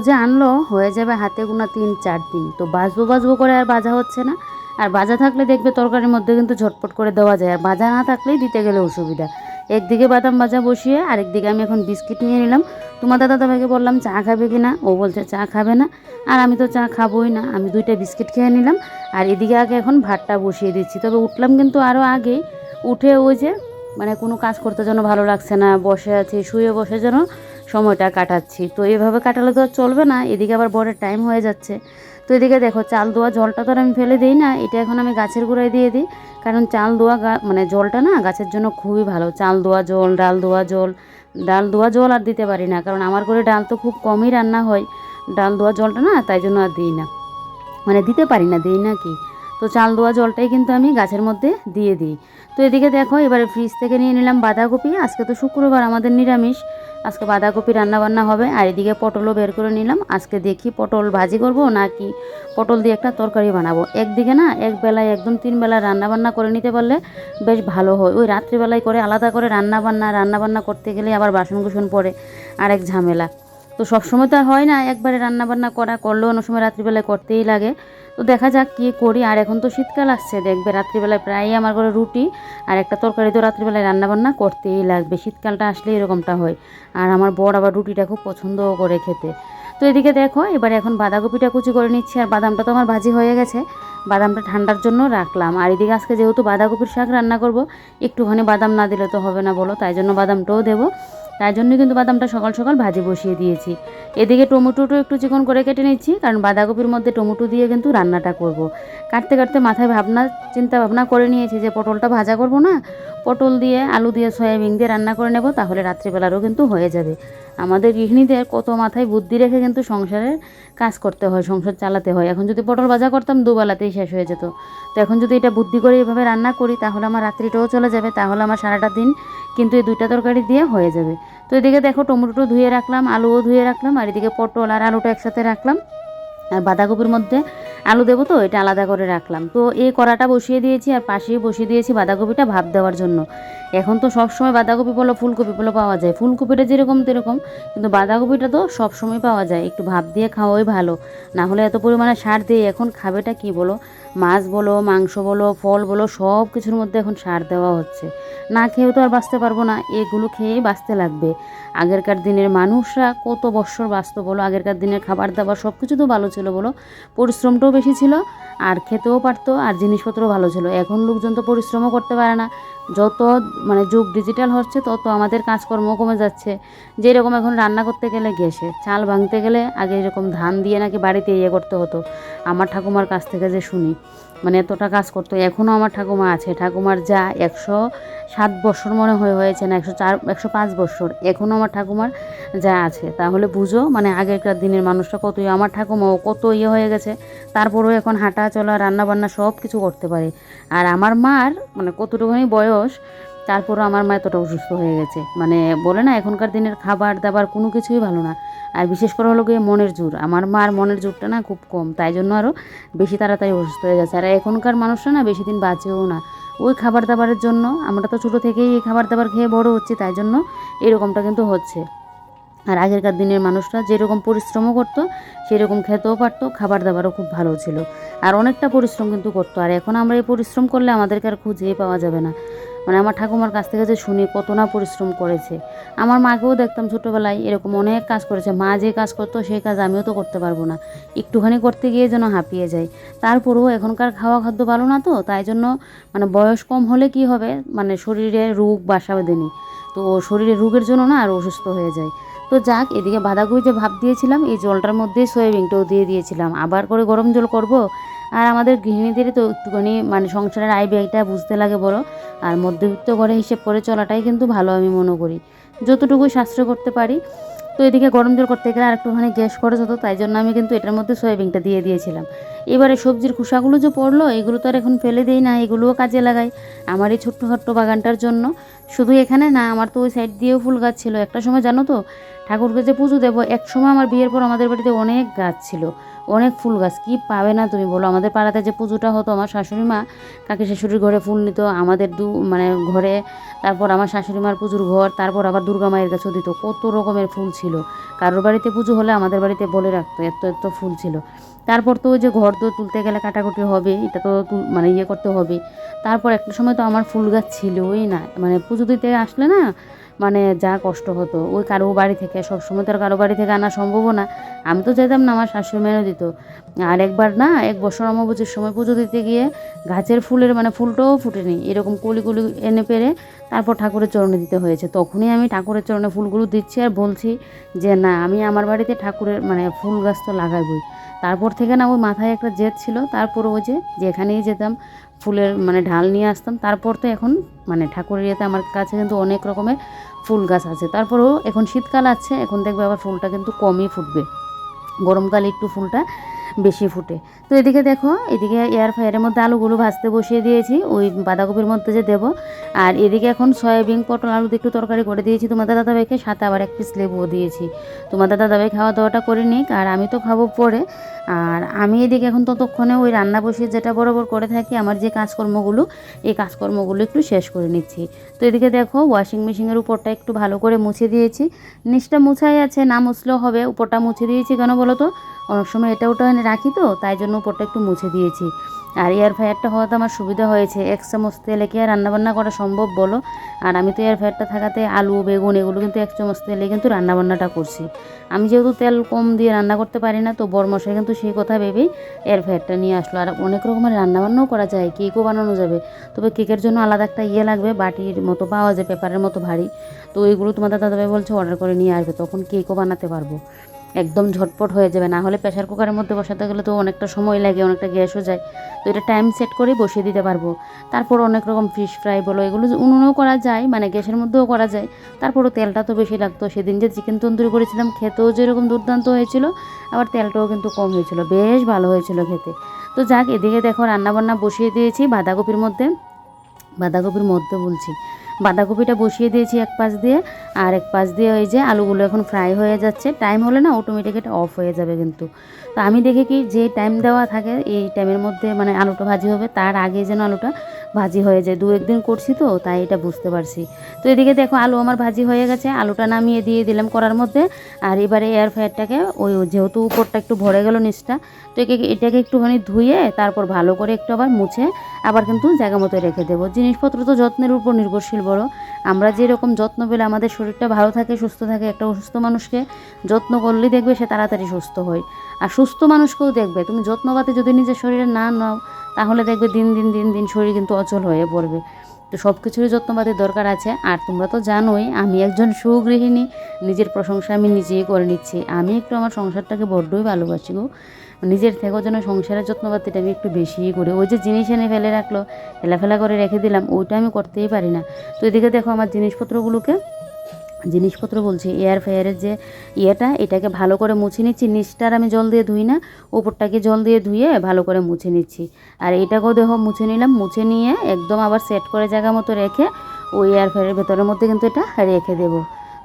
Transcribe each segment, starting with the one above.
যে আনলো, হয়ে যাবে হাতে গোনা তিন, চার দিন। তো বাজবো বাজবো করে আর বাজা হচ্ছে না। আর বাজা থাকলে দেখবে তরকারির মধ্যে কিন্তু ঝটপট করে দেওয়া যায়। আর বাজা না থাকলেই দিতে গেলে অসুবিধা। একদিকে বাদাম ভাজা বসিয়ে, আরেকদিকে আমি এখন বিস্কিট নিয়ে নিলাম। তোমার দাদা দাদাভাইকে বললাম, চা খাবে কি না? ও বলছে, চা খাবে না। আর আমি তো চা খাবোই না। আমি দুইটা বিস্কিট খেয়ে নিলাম। আর এদিকে আগে এখন ভাতটা বসিয়ে দিচ্ছি। তবে উঠলাম কিন্তু আরও আগে। উঠে ওই যে মানে কোনো কাজ করতে যেন ভালো লাগছে না। বসে আছি, শুয়ে বসে যেন সময়টা কাটাচ্ছি। তো এভাবে কাটালে তো চলবে না, এদিকে আবার বড়ের টাইম হয়ে যাচ্ছে। তো এদিকে দেখো, চাল দোয়া জলটা তো আর আমি ফেলে দিই না, এটা এখন আমি গাছের গোড়ায় দিয়ে দিই। কারণ চাল দোয়া মানে জলটা না গাছের জন্য খুবই ভালো। চাল দোয়া জল, ডাল দোয়া জল, ডাল দোয়া জল আর দিতে পারি না, কারণ আমার ঘরে ডাল তো খুব কমই রান্না হয়। ডাল দোয়া জলটা না তাই জন্য আর দিই না। মানে দিতে পারি না, দিই না কি? তো চাল দোয়া জলটাই কিন্তু আমি গাছের মধ্যে দিয়ে দিই। তো এদিকে দেখো, এবারে ফ্রিজ থেকে নিয়ে নিলাম বাঁধাকপি। আজকে তো শুক্রবার, আমাদের নিরামিষ। আজকে বাঁধাকপি রান্না বান্না হবে, আর এদিকে পটলও বের করে নিলাম। আজকে দেখি পটল ভাজি করব নাকি পটল দিয়ে একটা তরকারি বানাবো। একদিকে না, এক বেলায় একদম তিন বেলা রান্না বান্না করে নিতে পারলে বেশ ভালো হয়। ওই রাত্রিবেলায় করে আলাদা করে রান্না বান্না রান্না বান্না করতে গেলে আবার বাসন কুসন পড়ে আরেক ঝামেলা। তো সবসময় তো আর হয় না একবারে রান্না বান্না করা, করলেও অন্য সময় রাত্রিবেলায় করতেই লাগে। তো দেখা যাক কী করি। আর এখন তো শীতকাল আসছে, দেখবে রাত্রিবেলায় প্রায়ই আমার ঘরে রুটি আর একটা তরকারি তো রাত্রিবেলায় রান্নাবান্না করতেই লাগবে। শীতকালটা আসলে এরকমটা হয়। আর আমার বর আবার রুটিটা খুব পছন্দও করে খেতে। তো এদিকে দেখো, এবারে এখন বাঁধাকপিটা কুচি করে নিচ্ছি আর বাদামটা তো আমার ভাজি হয়ে গেছে। বাদামটা ঠান্ডার জন্য রাখলাম। আর এদিকে আজকে যেহেতু বাঁধাকপির শাক রান্না করব, একটুখানি বাদাম না দিলে তো হবে না বলো, তাই জন্য বাদামটাও দেবো। তাই জন্য কিন্তু বাদামটা সকাল সকাল ভাজি বসিয়ে দিয়েছি এদিকে টমেটোটো একটু চিকন করে কেটে নিচ্ছি, কারণ বাঁধাকপির মধ্যে টমেটো দিয়ে কিন্তু রান্নাটা করব। কাটতে কাটতে মাথায় ভাবনা, চিন্তা ভাবনা করে নিয়েছি যে পটলটা ভাজা করব না, পটল দিয়ে আলু দিয়ে সয়াবিন দিয়ে রান্না করে নেব, তাহলে রাত্রিবেলারও কিন্তু হয়ে যাবে আমাদের গৃহিণীদের কত মাথায় বুদ্ধি রেখে কিন্তু সংসারের কাজ করতে হয়, সংসার চালাতে হয়। এখন যদি পটল ভাজা করতাম, দুবেলাতেই শেষ হয়ে যেত। তো এখন যদি এটা বুদ্ধি করে এভাবে রান্না করি, তাহলে আমার রাত্রিটাও চলে যাবে, তাহলে আমার সারাটা দিন কিন্তু এই দুইটা তরকারি দিয়ে হয়ে যাবে। তো এদিকে দেখো টমেটোটো ধুয়ে রাখলাম, আলুও ধুয়ে রাখলাম, আর এদিকে পটল আর আলুটা একসাথে রাখলাম। আর বাঁধাকপির মধ্যে আলু দেবো তো, এটা আলাদা করে রাখলাম। তো এই কড়াটা বসিয়ে দিয়েছি আর পাশেই বসিয়ে দিয়েছি বাঁধাকপিটা ভাব দেওয়ার জন্য। এখন তো সবসময় বাঁধাকপি বলো ফুলকপি বলো পাওয়া যায়। ফুলকপিটা যেরকম তেরকম, কিন্তু বাঁধাকপিটা তো সবসময় পাওয়া যায়। একটু ভাব দিয়ে খাওয়াই ভালো, না হলে এত পরিমাণে সার দিয়ে এখন খাবেটা কি বলো? মাছ বলো, মাংস বলো, ফল বলো, সব কিছুর মধ্যে এখন সার দেওয়া হচ্ছে। না খেয়েও তো আর বাঁচতে পারব না, এগুলো খেয়েই বাঁচতে লাগবে। আগেরকার দিনের মানুষরা কত বৎসর বাঁচত বলো, আগেরকার দিনের খাবার দাবার সব কিছু তো ভালো ছিল বলো। পরিশ্রমটাও বেশি ছিল, আর খেতেও পারতো, আর জিনিসপত্রও ভালো ছিল। এখন লোকজন তো পরিশ্রমও করতে পারে না। যত মানে যুগ ডিজিটাল হচ্ছে, তত আমাদের কাজকর্ম কমে যাচ্ছে। যেরকম এখন রান্না করতে গেলে গ্যাসে, চাল ভাঙতে গেলে আগে এরকম ধান দিয়ে নাকি বাড়িতে ইয়ে করতে হতো। আমার ঠাকুমার কাছ থেকে যে শুনি মানে এতটা কাজ করতো। এখনও আমার ঠাকুমা আছে। ঠাকুমার যা একশো সাত বছর মনে হয়ে হয়েছে না, একশো চার, একশো পাঁচ বছর এখনও আমার ঠাকুমার যা আছে। তাহলে বুঝো মানে আগেকার দিনের মানুষটা কত আমার ঠাকুমাও কত ইয়ে হয়ে গেছে। তারপরেও এখন হাঁটা চলা, রান্নাবান্না সব কিছু করতে পারে। আর আমার মার মানে কতটুকুনি বয়স তারপরও আমার মা এতটা অসুস্থ হয়ে গেছে। মানে বলে না, এখনকার দিনের খাবার দাবার কোনো কিছুই ভালো না। আর বিশেষ করে হলো গিয়ে মনের জোর। আমার মার মনের জোরটা না খুব কম, তাই জন্য আরও বেশি তাড়াতাড়ি অসুস্থ হয়ে গেছে আর এখনকার মানুষরা না বেশি দিন বাঁচেও না। ওই খাবার দাবারের জন্য, আমরা তো ছোটো থেকেই এই খাবার দাবার খেয়ে বড় হচ্ছি, তাই জন্য এরকমটা কিন্তু হচ্ছে। আর আগেরকার দিনের মানুষরা যেরকম পরিশ্রমও করতো, সেরকম খেতেও পারতো, খাবার দাবারও খুব ভালো ছিল। আর অনেকটা পরিশ্রম কিন্তু করতো। আর এখন আমরা এই পরিশ্রম করলে আমাদেরকে আর খুঁজেই পাওয়া যাবে না। মানে আমার ঠাকুমার কাছ থেকে যে শুনি কত না পরিশ্রম করেছে। আমার মাকেও দেখতাম ছোটোবেলায় এরকম অনেক কাজ করেছে। মা যে কাজ করতো সেই কাজ আমিও তো করতে পারব না। একটুখানি করতে গিয়ে যেন হাঁপিয়ে যাই তারপরেও এখনকার খাওয়া খাদ্য ভালো না তো, তাই জন্য মানে বয়স কম হলে কি হবে? মানে শরীরে রোগ বাসা বেঁধেনি। তো শরীরে রোগের জন্য না আর অসুস্থ হয়ে যায়। তো যাক, এদিকে বাঁধাকপি যে ভাব দিয়েছিলাম, এই জলটার মধ্যেই সয়াবিনটাও দিয়ে দিয়েছিলাম। আবার করে গরম জল করব? আর আমাদের গৃহিণীদেরই তো একটুখানি মানে সংসারের আয় ব্যয়টা বুঝতে লাগে বড় আর মধ্যবিত্ত ঘরে হিসেব করে চলাটাই কিন্তু ভালো আমি মনে করি। যতটুকু সাশ্রয় করতে পারি। তো এদিকে গরম জল করতে গেলে আর একটুখানি গ্যাস খরচ হতো, তাই জন্য আমি কিন্তু এটার মধ্যে সয়াবিনটা দিয়ে দিয়েছিলাম। এবারে সবজির খোসাগুলো যে পড়ল, এগুলো তো আর এখন ফেলে দেই না, এগুলোও কাজে লাগাই। আমার এই ছোট্ট ছোট্ট বাগানটার জন্য। শুধু এখানে না, আমার তো ওই সাইড দিয়েও ফুল গাছ ছিল। একটা সময় জানো তো, ঠাকুরকে যে পুজো দেবো, এক সময় আমার বিয়ের পর আমাদের বাড়িতে অনেক গাছ ছিল। অনেক ফুল গাছ, কী পাবে না তুমি বলো? আমাদের পাড়াতে যে পুজোটা হতো, আমার শাশুড়ি মা কাকি শাশুড়ির ঘরে ফুল নিত, আমাদের দু মানে ঘরে, তারপর আমার শাশুড়ি মার পুজোর ঘর, তারপর আবার দুর্গা মায়ের কাছেও দিত। কত রকমের ফুল ছিল। কারোর বাড়িতে পুজো হলে আমাদের বাড়িতে বলে রাখতো, এত এত ফুল ছিল। তারপর তো ওই যে ঘর তো তুলতে গেলে কাটাকুটি হবে, এটা তো মানে ইয়ে করতে হবে তারপর একটা সময় তো আমার ফুল গাছ ছিলই না। মানে পুজো দিতে আসলে না মানে যা কষ্ট হতো, ওই কারও বাড়ি থেকে সব সময় তো আর কারও বাড়ি থেকে আনা সম্ভব না। আমি তো যেতাম না আমার শাশুড়ি মেনে দিত। আর একবার না, এক বছর অমাবস্যার সময় পুজো দিতে গিয়ে গাছের ফুলের মানে ফুলটাও ফুটেনি। এরকম কলি কলি এনে পেরে তারপর ঠাকুরের চরণে দিতে হয়েছে। তখনই আমি ঠাকুরের চরণে ফুলগুলো দিচ্ছি আর বলছি যে, না, আমি আমার বাড়িতে ঠাকুরের মানে ফুল গাছ তো লাগাইবই তারপর থেকে না ওই মাথায় একটা জেদ ছিল। তারপর ওই যে, যেখানেই যেতাম, ফুলের মানে ঢাল নিয়ে আসতাম। তারপর তো এখন মানে ঠাকুরের ইয়েতে আমার কাছে কিন্তু অনেক রকমের ফুল গাছ আছে। তারপরেও এখন শীতকাল আছে, এখন দেখবে আবার ফুলটা কিন্তু কমই ফুটবে। গরমকালে একটু ফুলটা বেশি ফুটে। তো এদিকে দেখো, এদিকে এয়ার ফ্রায়ারের মধ্যে আলুগুলো ভাজতে বসিয়ে দিয়েছি, ওই বাঁধাকপির মধ্যে যে দেবো। আর এদিকে এখন সয়াবিন, পটল, আলু একটু তরকারি করে দিয়েছি। তোমাদের দাদাভাইকে সাথে আবার এক পিস লেবুও দিয়েছি। তোমাদের দাদাভাই খাওয়া দাওয়াটা করে নিক, আর আমি তো খাব পরে। আর আমি এদিকে এখন ততক্ষণে ওই রান্না বসিয়ে যেটা বরাবর করে থাকি, আমার যে কাজকর্মগুলো, এই কাজকর্মগুলো একটু শেষ করে নিচ্ছি। তো এদিকে দেখো ওয়াশিং মেশিনের উপরটা একটু ভালো করে মুছে দিয়েছি। নিচটা মুছাই আছে, না মুছলেও হবে, উপরটা মুছে দিয়েছি কেন বলো তো? অনেক সময় এটা ওটা রাখি তো, তাই জন্য উপরটা একটু মুছে দিয়েছি। আর এয়ার ফ্রায়ারটা হওয়াতে আমার সুবিধা হয়েছে। এক চামচ তেলে কি আর রান্নাবান্না করা সম্ভব বলো? আর আমি তো এয়ার ফ্রায়ারটা থাকাতে আলু, বেগুন এগুলো কিন্তু এক চামচ তেলে কিন্তু রান্নাবান্নাটা করছি। আমি যেহেতু তেল কম দিয়ে রান্না করতে পারি না, তো বরমশাই কিন্তু সেই কথা ভেবেই এয়ার ফ্রায়ারটা নিয়ে আসলো। আর অনেক রকমের রান্নাবান্নাও করা যায়, কেকও বানানো যাবে। তবে কেকের জন্য আলাদা একটা ইয়ে লাগবে, বাটির মতো পাওয়া যায়, পেপারের মতো ভারী। তো ওইগুলো তোমাদের দাদাভাই বলছে, অর্ডার করে নিয়ে আসবে, তখন কেকও বানাতে পারব। একদম ঝটপট হয়ে যাবে। না হলে প্রেশার কুকারের মধ্যে বসাতে গেলে তো অনেকটা সময় লাগে, অনেকটা গ্যাসও যায়। তো এটা টাইম সেট করে বসিয়ে দিতে পারব। তারপর অনেক রকম ফিশ ফ্রাই বলো, এগুলো উনুনেও করা যায় মানে গ্যাসের মধ্যেও করা যায়। তারপরও তেলটা তো বেশি লাগতো। সেদিন যে চিকেন তন্দুরি করেছিলাম, খেতেও যেরকম দুর্দান্ত হয়েছিল, আবার তেলটাও কিন্তু কম হয়েছিল। বেশ ভালো হয়েছিল খেতে। তো যাক, এদিকে দেখো রান্নাবান্না বসিয়ে দিয়েছি বাঁধাকপির মধ্যে। বাঁধাকপির মধ্যে বলছি বাঁধাকপিটা বসিয়ে দিয়েছি এক পাশ দিয়ে, আর এক পাশ দিয়ে ওই যে আলুগুলো এখন ফ্রাই হয়ে যাচ্ছে। টাইম হলে না অটোমেটিক এটা অফ হয়ে যাবে কিন্তু। তো আমি দেখে কি যে টাইম দেওয়া থাকে, এই টাইমের মধ্যে মানে আলুটা ভাজি হবে, তার আগে যেন আলুটা ভাজি হয়ে যায়। দু একদিন করছি তো, তাই এটা বুঝতে পারছি। তো এদিকে দেখো আলু আমার ভাজি হয়ে গেছে, আলুটা নামিয়ে দিয়ে দিলাম করার মধ্যে। আর এবারে এয়ার ফ্রায়ারটাকে ওই যেহেতু উপরটা একটু ভরে গেল নিচটা তো এটাকে একটুখানি ধুয়ে তারপর ভালো করে একটু আবার মুছে আবার কিন্তু জায়গা মতো রেখে দেবো। জিনিসপত্র তো যত্নের উপর নির্ভরশীল বড়। আমরা যেরকম যত্ন পেলে আমাদের শরীরটা ভালো থাকে, সুস্থ থাকে, একটা অসুস্থ মানুষকে যত্ন করলেই দেখবে সে তাড়াতাড়ি সুস্থ হয়। আর সুস্থ মানুষকেও দেখবে, তুমি যত্নপাতি যদি নিজের শরীরে না নাও, তাহলে দেখবে দিন দিন দিন দিন শরীর কিন্তু অচল হয়ে পড়বে। তো সব কিছুরই যত্নপাতির দরকার আছে। আর তোমরা তো জানোই, আমি একজন সুগৃহিণী, নিজের প্রশংসা আমি নিজেই করে নিচ্ছি। আমি একটু আমার সংসারটাকে বড্ডই ভালোবাসি গো। নিজের থেকেও যেন সংসারের যত্নপাতিটা আমি একটু বেশিই করি। ওই যে জিনিস এনে ফেলে রাখল ফেলাফেলা করে রেখে দিলাম, ওইটা আমি করতেই পারি না। তো এদিকে দেখো আমার জিনিসপত্রগুলোকে, জিনিসপত্র বলছি এয়ার ফ্রায়ারের যে ইয়েটা, এটাকে ভালো করে মুছে নিচ্ছি। নিচটার আমি জল দিয়ে ধুই না উপরটাকে জল দিয়ে ধুয়ে ভালো করে মুছে নিচ্ছি। আর এটাকেও দেখো মুছে নিলাম, মুছে নিয়ে একদম আবার সেট করে জায়গা মতো রেখে ওই এয়ার ফ্রায়ারের ভেতরের মধ্যে কিন্তু এটা রেখে দেবো।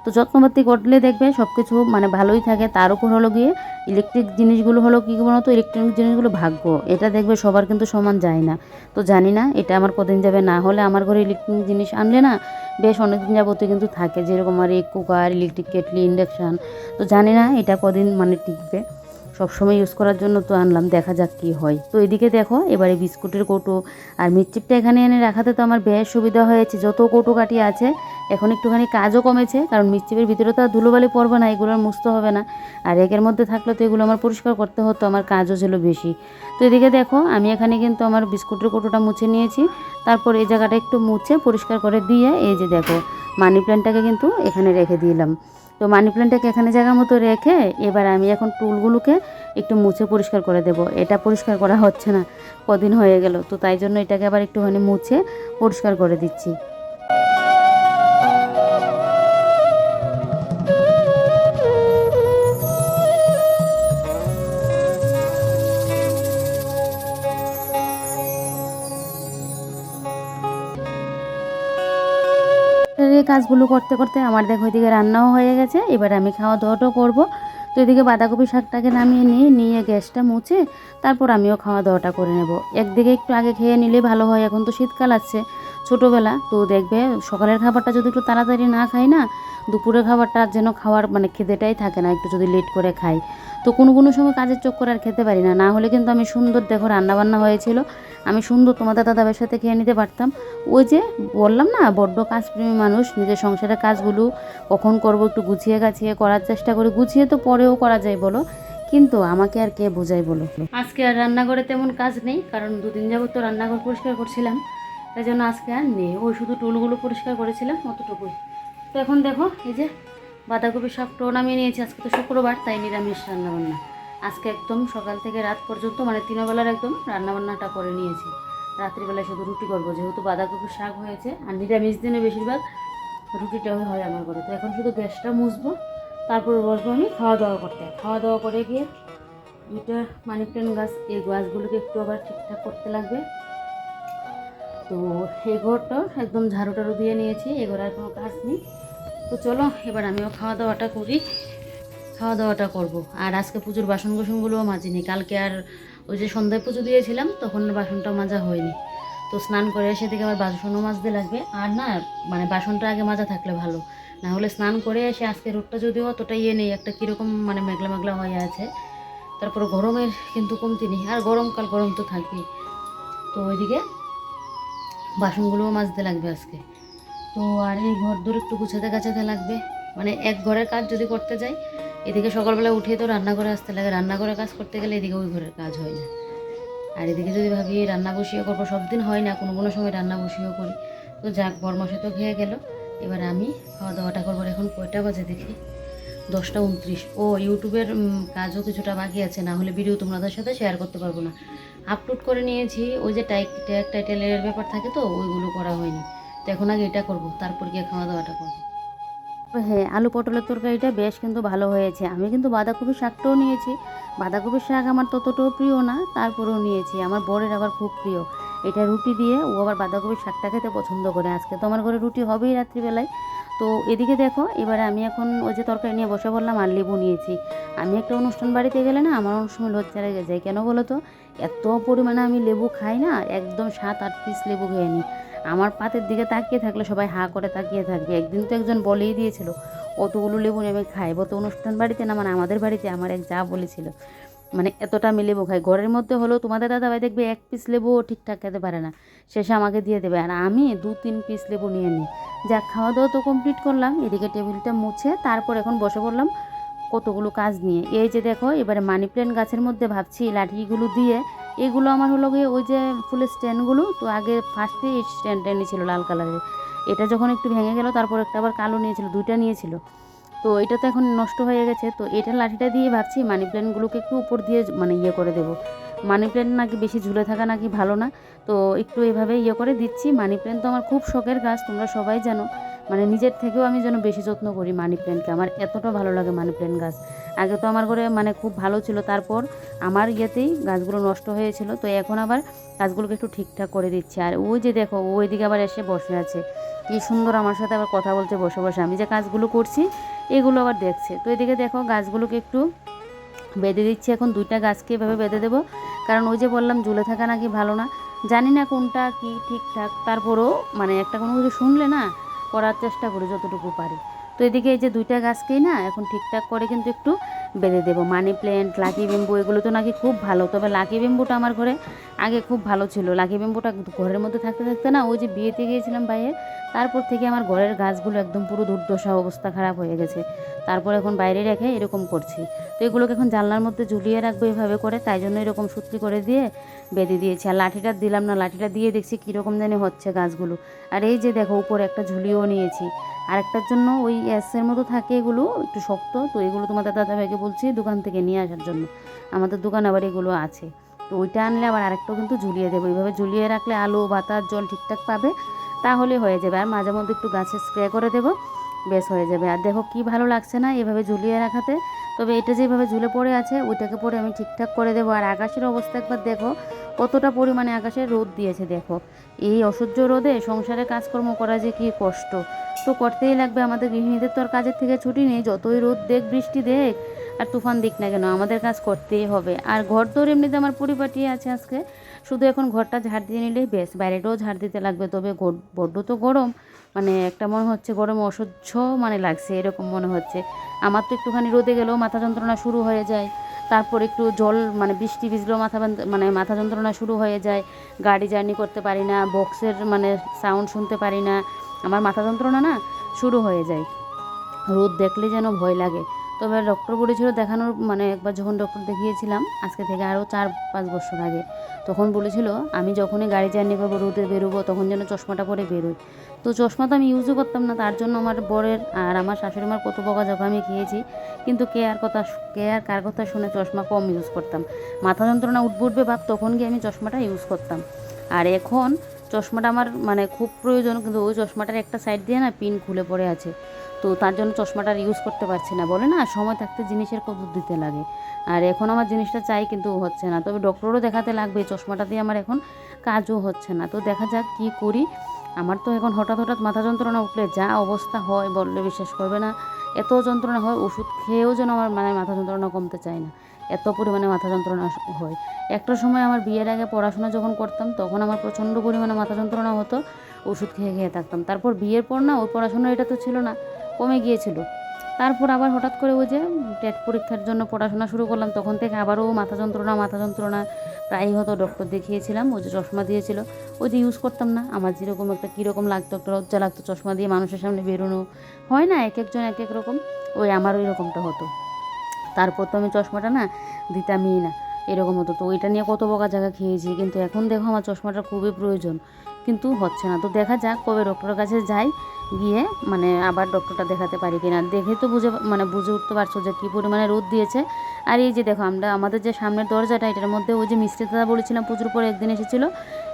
তো যত্নপাতি করলে দেখবে সব কিছু মানে ভালোই থাকে। তার উপর হলো গিয়ে ইলেকট্রিক জিনিসগুলো হলো কী বলতো ইলেকট্রনিক জিনিসগুলো ভাগ্য। এটা দেখবে সবার কিন্তু সমান যায় না। তো জানি না, এটা আমার কদিন যাবে, না হলে আমার ঘরে ইলেকট্রনিক জিনিস আনলে না বেশ অনেক দিন যাবতীয় কিন্তু থাকে। যেরকম আর এই কুকার ইলেকট্রিক কেটলি ইন্ডাকশান তো জানি না এটা কদিন মানে টিকবে। সবসময় ইউজ করার জন্য তো আনলাম, দেখা যাক কী হয়। তো এদিকে দেখো, এবারে বিস্কুটের কৌটো আর মিটচিপটা এখানে এনে রাখাতে তো আমার বেশ সুবিধা হয়েছে। যত কৌটো কাটি আছে, এখন একটুখানি কাজও কমেছে, কারণ মিটচিপের ভিতরে তো আর ধুলোবালি পড়বে না, এগুলো আর মুছতে হবে না। আর একের মধ্যে থাকলে তো এগুলো আমার পরিষ্কার করতে হতো, আমার কাজও ছিল বেশি। তো এদিকে দেখো, আমি এখানে কিন্তু আমার বিস্কুটের কৌটোটা মুছে নিয়েছি। তারপর এই জায়গাটা একটু মুছে পরিষ্কার করে দিয়ে, এই যে দেখো মানি প্ল্যান্টটাকে কিন্তু এখানে রেখে দিলাম। তো মানি প্ল্যান্টটাকে এখানে জায়গা মতো রেখে এবার আমি এখন টুলগুলোকে একটু মুছে পরিষ্কার করে দেব। এটা পরিষ্কার করা হচ্ছে না, কদিন হয়ে গেল। তো তাই জন্য এটাকে আবার একটুখানি মুছে পরিষ্কার করে দিচ্ছি। কাজগুলো করতে করতে আমার দেখো ওইদিকে রান্নাও হয়ে গেছে, এবার আমি খাওয়া দাওয়াটাও করব। তো এদিকে বাঁধাকপি শাকটাকে নামিয়ে নিয়ে নিয়ে গ্যাসটা মুছে, তারপর আমিও খাওয়া দাওয়াটা করে নেব। একদিকে একটু আগে খেয়ে নিলে ভালো হয়, এখন তো শীতকাল আসছে ছোটোবেলা, তো দেখবে সকালের খাবারটা যদি একটু তাড়াতাড়ি না খাই না, দুপুরের খাবারটা যেন খাওয়ার মানে খেতেটাই থাকে না, একটু যদি লেট করে খাই। তো কোনো কোনো সময় কাজের চক্কর আর খেতে পারি না না হলে কিন্তু আমি সুন্দর দেখো রান্নাবান্না হয়েছিল, আমি সুন্দর তোমাদের দাদাবের সাথে খেয়ে নিতে পারতাম। ওই যে বললাম না, বড্ড কাজপ্রেমী মানুষ, নিজের সংসারের কাজগুলো কখন করব একটু গুছিয়ে গাছিয়ে করার চেষ্টা করি, গুছিয়ে তো পরেও করা যায় বলো, কিন্তু আমাকে আর কে বোঝাই বলো? আজকে আর রান্নাঘরে তেমন কাজ নেই, কারণ দুদিন যাবত তো রান্নাঘর পরিষ্কার করছিলাম। তাই জন্য আজকে আর নেই। ওই শুধু টুলগুলো পরিষ্কার করেছিলাম, অতটুকুই। তো এখন দেখো, এই যে বাঁধাকপি শাকটাও নামিয়ে নিয়েছি। আজকে তো শুক্রবার, তাই নিরামিষ রান্নাবান্না। আজকে একদম সকাল থেকে রাত পর্যন্ত মানে তিনবেলার একদম রান্নাবান্নাটা করে নিয়েছি। রাত্রিবেলায় শুধু রুটি করব, যেহেতু বাঁধাকপির শাক হয়েছে, আর নিরামিষ দিনে বেশিরভাগ রুটিটাও হয় আমার ঘরে। তো এখন শুধু গ্যাসটা মুছবো, তারপর বসবো আমি খাওয়া দাওয়া করতে। খাওয়া দাওয়া করে গিয়ে দুইটা মানি প্ল্যান্ট গাছ, এই গাছগুলোকে একটু আবার ঠিকঠাক করতে লাগবে। তো এই ঘরটা একদম ঝাড়ু টাড়ু দিয়ে নিয়েছি এ ঘরে আর কোনো কাজ নেই। তো চলো, এবার আমিও খাওয়া দাওয়াটা করি। খাওয়া দাওয়াটা করব। আর আজকে পুজোর বাসন কোসনগুলোও মাজিনি। কালকে আর ওই যে সন্ধ্যায় পুজো দিয়েছিলাম, তখন বাসনটা মাজা হয়নি। তো স্নান করে এসে থেকে আবার বাসনও মাজতে লাগবে। আর না মানে বাসনটা আগে মাজা থাকলে ভালো। না হলে স্নান করে এসে আজকে রোডটা যদিও অতটা ইয়ে নেই, একটা কীরকম মানে মেঘলা মেঘলা হয়ে আছে। তারপরে গরমের কিন্তু কমতি নেই। আর গরমকাল গরম তো থাকবেই তো ওইদিকে বাসনগুলোও মাজতে লাগবে আজকে। তো আর এই ঘর দূর একটু গুছাতে গাছাতে লাগবে। মানে এক ঘরের কাজ যদি করতে যাই, এদিকে সকালবেলা উঠে তো রান্নাঘরে আসতে লাগে। রান্নাঘরে কাজ করতে গেলে এদিকে ওই ঘরের কাজ হয় না। আর এদিকে যদি ভাবি রান্না বসিয়ে করব, সব দিন হয় না, কোনো কোনো সময় রান্না বসিয়েও করি। তো যাক বরমাসে তো খেয়ে গেল। এবার আমি খাওয়া দাওয়াটা করব এখন কয়টা বাজে দেখি। দশটা উনত্রিশ। ও, ইউটিউবের কাজও কিছুটা বাকি আছে। না হলে ভিডিও তোমাদের সাথে শেয়ার করতে পারব না। আপলোড করে নিয়েছি। ওই যে টাইক ট্যাগ টাইটেলের ব্যাপার থাকে তো, ওইগুলো করা হয়নি। তো এখন আগে এটা করব, তারপর গিয়ে খাওয়া দাওয়াটা করব। হ্যাঁ আলু পটলের তরকারিটা বেশ কিন্তু ভালো হয়েছে। আমি কিন্তু বাঁধাকপির শাকটাও নিয়েছি। বাঁধাকপির শাক আমার ততটাও প্রিয় না, তারপরেও নিয়েছি। আমার বরের আবার খুব প্রিয়। এটা রুটি দিয়ে ও আবার বাঁধাকপির শাকটা খেতে পছন্দ করে। আজকে তো আমার ঘরে রুটি হবেই রাত্রিবেলায়। তো এদিকে দেখো, এবারে আমি এখন ওই যে তরকারি নিয়ে বসে বললাম আর লেবু নিয়েছি। আমি একটা অনুষ্ঠান বাড়িতে গেলে না আমার অনেক সময় লজ্জা লেগে যায়। কেন বলো তো? এত পরিমাণে আমি লেবু খাই না, একদম সাত আট পিস লেবু খেয়ে নিই। আমার পাতের দিকে তাকিয়ে থাকলে সবাই হা করে তাকিয়ে থাকবে। একদিন তো একজন বলেই দিয়েছিল, অতগুলো লেবু আমি খাই বলতো অনুষ্ঠান বাড়িতে না মানে আমাদের বাড়িতে আমার এক যা বলেছিল মানে এতটা আমি লেবু খাই। ঘরের মধ্যে হলেও তোমাদের দাদাভাই দেখবে এক পিস লেবুও ঠিকঠাক খেতে পারে না। শেষে আমাকে দিয়ে দেবে। আর আমি দু তিন পিস লেবু নিয়ে নিই। যা খাওয়া দাওয়া তো কমপ্লিট করলাম। এদিকে টেবিলটা মুছে তারপর এখন বসে পড়লাম কতগুলো কাজ নিয়ে। এই যে দেখো, এবারে মানি প্ল্যান্ট গাছের মধ্যে ভাবছি লাঠিগুলো দিয়ে। এগুলো আমার হলো গিয়ে ওই যে ফুলের স্ট্যান্ডগুলো, তো আগে ফার্স্টে এই স্ট্যান্ডটা নিয়েছিল লাল কালারের এটা যখন একটু ভেঙে গেল, তারপর একটা আবার কালো নিয়েছিল, দুইটা নিয়েছিল। তো এটা তো এখন নষ্ট হয়ে গেছে। তো এটা লাঠিটা দিয়ে ভাবছি মানি প্ল্যান্টগুলোকে একটু উপর দিয়ে মানে ইয়ে করে দেবো। মানি প্ল্যান্ট নাকি বেশি ঝুলে থাকা নাকি ভালো না। তো একটু এভাবে ইয়ে করে দিচ্ছি। মানি প্ল্যান্ট তো আমার খুব শখের গাছ তোমরা সবাই জানো। মানে নিজের থেকেও আমি যেন বেশি যত্ন করি মানি প্ল্যান্টকে আমার এতটা ভালো লাগে মানি প্ল্যান্ট গাছ। আগে তো আমার ঘরে মানে খুব ভালো ছিল। তারপর আমার ইয়েতেই গাছগুলো নষ্ট হয়েছিল। তো এখন আবার গাছগুলোকে একটু ঠিকঠাক করে দিচ্ছি। আর ওই যে দেখো ওইদিকে আবার এসে বসে আছে। কি সুন্দর আমার সাথে আবার কথা বলছে, বসে বসে। আমি যে কাজগুলো করছি এগুলো আবার দেখছে। তো এদিকে দেখো গাছগুলোকে একটু বেঁধে দিচ্ছি। এখন দুইটা গাছকে এভাবে বেঁধে দেবো। কারণ ওই যে বললাম, ঝুলে থাকা নাকি ভালো না। জানি না কোনটা কি ঠিকঠাক। তারপরেও মানে একটা কোনো কিছু শুনলে না করার চেষ্টা করি যতটুকু পারি। তো এদিকে এই যে দুইটা গাছকেই না এখন ঠিকঠাক করে কিন্তু একটু বেঁধে দেবো। মানি প্ল্যান্ট লাকি বেম্বু এগুলো তো নাকি খুব ভালো। তবে লাকি বেম্বুটা আমার ঘরে আগে খুব ভালো ছিল। লাকি বেম্বুটা ঘরের মধ্যে থাকতে থাকতে না, ওই যে বিয়েতে গিয়েছিলাম বাইরের তারপর থেকে আমার ঘরের গাছগুলো একদম পুরো দুর্দশা অবস্থা খারাপ হয়ে গেছে। তারপর এখন বাইরে রেখে এরকম করছি। তো এগুলোকে এখন জানলার মধ্যে ঝুলিয়ে রাখব এভাবে করে, তাই জন্য এরকম সূত্রি করে দিয়ে বেঁধে দিয়েছি। আর লাঠিটা দিলাম না, লাঠিটা দিয়ে দেখছি কীরকম জানি হচ্ছে গাছগুলো। আর এই যে দেখো, উপরে একটা ঝুলিও নিয়েছি। আরেকটার জন্য ওই অ্যাসের মতো থাকে এগুলো, একটু শক্ত, তো এগুলো তোমাদের দাদাভাইকে বলছি দোকান থেকে নিয়ে আসার জন্য। আমাদের দোকান আবার এগুলো আছে। তো ওইটা আনলে আবার আরেকটাও কিন্তু ঝুলিয়ে দেবো। এইভাবে ঝুলিয়ে রাখলে আলো, বাতাস, জল ঠিকঠাক পাবে, তাহলে হয়ে যাবে। আর মাঝে মধ্যে একটু গাছে স্প্রে করে দেবো, বেশ হয়ে যাবে। আর দেখো কি ভালো লাগছে না এভাবে ঝুলিয়ে রাখাতে। তবে এটা যেভাবে ঝুলে পড়ে আছে, ওইটাকে পরে আমি ঠিকঠাক করে দেবো। আর আকাশের অবস্থা একবার দেখো, কতটা পরিমাণে আকাশে রোদ দিয়েছে দেখো। এই অসহ্য রোদে সংসারে কাজকর্ম করা যে কী কষ্ট। তো করতেই লাগবে। আমাদের গৃহিণীদের তো আর কাজের থেকে ছুটি নেই। যতই রোদ দেখ, বৃষ্টি দেখ আর তুফান দিক না কেন, আমাদের কাজ করতেই হবে। আর ঘর তোর এমনিতে আমার পরিপাটি আছে আজকে। শুধু এখন ঘরটা ঝাড় দিয়ে নিলেই বেশ, বাইরেটাও ঝাড় দিতে লাগবে। তবে বড্ড তো গরম মানে একটা মনে হচ্ছে গরম অসহ্য মানে লাগছে, এরকম মনে হচ্ছে। আমার তো একটুখানি রোদে গেলেও মাথা যন্ত্রণা শুরু হয়ে যায়। তারপর একটু জল মানে বৃষ্টি ভিজলেও মাথা মানে মাথা যন্ত্রণা শুরু হয়ে যায়। গাড়ি জার্নি করতে পারি না, বক্সের মানে সাউন্ড শুনতে পারি না। আমার মাথা যন্ত্রণা না শুরু হয়ে যায়। রোদ দেখলে যেন ভয় লাগে। তবে ডক্টর বলেছিল দেখানোর মানে একবার যখন ডক্টর দেখিয়েছিলাম, আজকে থেকে আরও চার পাঁচ বছর আগে, তখন বলেছিল, আমি যখনই গাড়ি জার্নি করব, রোদে বেরোবো, তখন যেন চশমাটা পরে বেরোই তো চশমা তো আমি ইউজও করতাম না, তার জন্য আমার বরের আর আমার শাশুড়ি মার কত বকা জকা আমি খেয়েছি। কিন্তু কে আর কথা, কে আর কার কথা শুনে চশমা কম ইউজ করতাম। মাথা যন্ত্রণা উঠবে উঠবে ভাব তখন গিয়ে আমি চশমাটা ইউজ করতাম। আর এখন চশমাটা আমার মানে খুব প্রয়োজন, কিন্তু ওই চশমাটার একটা সাইড দিয়ে না পিন খুলে পড়ে আছে। তো তার জন্য চশমাটা ইউজ করতে পারছি না। বলে না, সময় থাকতে জিনিসের কদর দিতে লাগে। আর এখন আমার জিনিসটা চাই কিন্তু হচ্ছে না। তবে ডক্টরও দেখাতে লাগবে চশমাটা দিয়ে আমার এখন কাজও হচ্ছে না। তো দেখা যাক কী করি। আমার তো এখন হঠাৎ হঠাৎ মাথা যন্ত্রণা উঠলে যা অবস্থা হয় বললে বিশ্বাস করবে না। এত যন্ত্রণা হয়, ওষুধ খেয়েও যেন আমার মানে মাথা যন্ত্রণা কমতে চায় না। এত পরিমাণে মাথা যন্ত্রণা হয়। একটা সময় আমার বিয়ের আগে পড়াশোনা যখন করতাম, তখন আমার প্রচণ্ড পরিমাণে মাথা যন্ত্রণা হতো, ওষুধ খেয়ে খেয়ে থাকতাম। তারপর বিয়ের পর না, ওই পড়াশোনা এটা তো ছিল না। কমে গিয়েছিল। তারপর আবার হঠাৎ করে ওই যে টেট পরীক্ষার জন্য পড়াশোনা শুরু করলাম, তখন থেকে আবারও মাথা যন্ত্রণা মাথা যন্ত্রণা প্রায়ই হতো ডক্টর দেখিয়েছিলাম, ওই যে চশমা দিয়েছিল। ওই যে ইউজ করতাম না, আমার যেরকম একটা কীরকম লাগতো, একটা লজ্জা লাগতো, চশমা দিয়ে মানুষের সামনে বেরোনো। হয় না, এক একজন এক এক রকম, ওই আমার ওই রকমটা হতো। তারপর তো আমি চশমাটা না দিতামই না। এরকম হতো। তো ওইটা নিয়ে কত বকা জায়গা খেয়েছি। কিন্তু এখন দেখো আমার চশমাটা খুবই প্রয়োজন। কিন্তু হচ্ছে না। তো দেখা যাক কবে ডক্টরের কাছে যাই, গিয়ে মানে আবার ডক্টরটা দেখাতে পারি কিনা। দেখে তো বুঝে মানে বুঝে উঠতে পারছ যে কী পরিমাণে রোদ দিয়েছে। আর এই যে দেখো, আমরা, আমাদের যে সামনের দরজাটা, এটার মধ্যে ওই যে মিস্ত্রি দাদা বলেছিলাম, পুজোর পরে একদিন এসেছিল,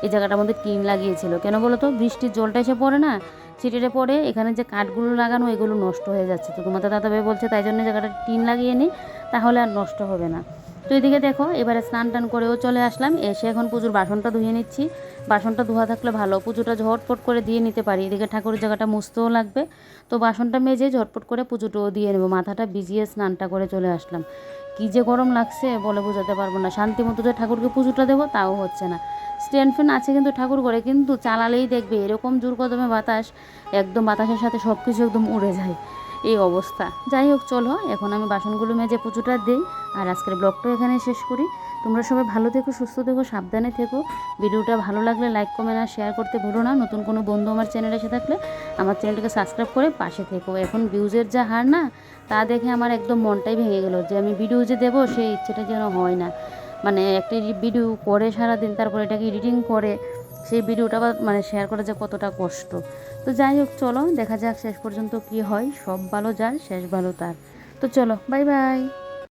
এই জায়গাটার মধ্যে টিন লাগিয়েছিল। কেন বলো তো বৃষ্টির জলটা এসে পড়ে না? ছিটেটে পড়ে, এখানে যে কাঠগুলো লাগানো, এগুলো নষ্ট হয়ে যাচ্ছে। তো তোমাদের দাদা ভাই বলছে, তাই জন্য জায়গাটা টিন লাগিয়ে নিই তাহলে আর নষ্ট হবে না। তো এদিকে দেখো, এবারে স্নান টান করেও চলে আসলাম। এসে এখন পুজোর বাসনটা ধুয়ে নিচ্ছি। বাসনটা ধোয়া থাকলে ভালো, পুজোটা ঝটপট করে দিয়ে নিতে পারি। এদিকে ঠাকুরের জায়গাটা মুছতেও লাগবে। তো বাসনটা মেজে ঝটপট করে পুজোটাও দিয়ে নেব। মাথাটা ভিজিয়ে স্নানটা করে চলে আসলাম। কী যে গরম লাগছে বলে বোঝাতে পারব না। শান্তি মতো যে ঠাকুরকে পুজোটা দেবো তাও হচ্ছে না। স্ট্যান্ড ফ্যান আছে কিন্তু ঠাকুর করে কিন্তু চালালেই দেখবে এরকম জোর কদমে বাতাস, একদম বাতাসের সাথে সব কিছু একদম উড়ে যায়। এই অবস্থা। যাই হোক, চলো, এখন আমি বাসনগুলো মেজে পুজোটা দিই। আর আজকের ব্লগটা এখানে শেষ করি। তোমরা সবাই ভালো থেকো, সুস্থ থেকো, সাবধানে থেকো। ভিডিওটা ভালো লাগলে লাইক কমেন্ট আর শেয়ার করতে ভুলো না। নতুন কোনো বন্ধু আমার চ্যানেলে এসে থাকলে আমার চ্যানেলটাকে সাবস্ক্রাইব করে পাশে থেকো। এখন ভিউজের যা হার না, তা দেখে আমার একদম মনটাই ভেঙে গেলো যে আমি ভিডিও যে দেবো, সেই ইচ্ছেটা যেন হয় না। মানে একটা ভিডিও করে সারাদিন, তারপরে এটাকে এডিটিং করে, সেই ভিডিওটা মানে শেয়ার করা যে কতটা কষ্ট। তো যাই হোক, চলো, দেখা যাক শেষ পর্যন্ত কি হয়। সব ভালো যার, শেষ ভালো তার। তো চলো বাই বাই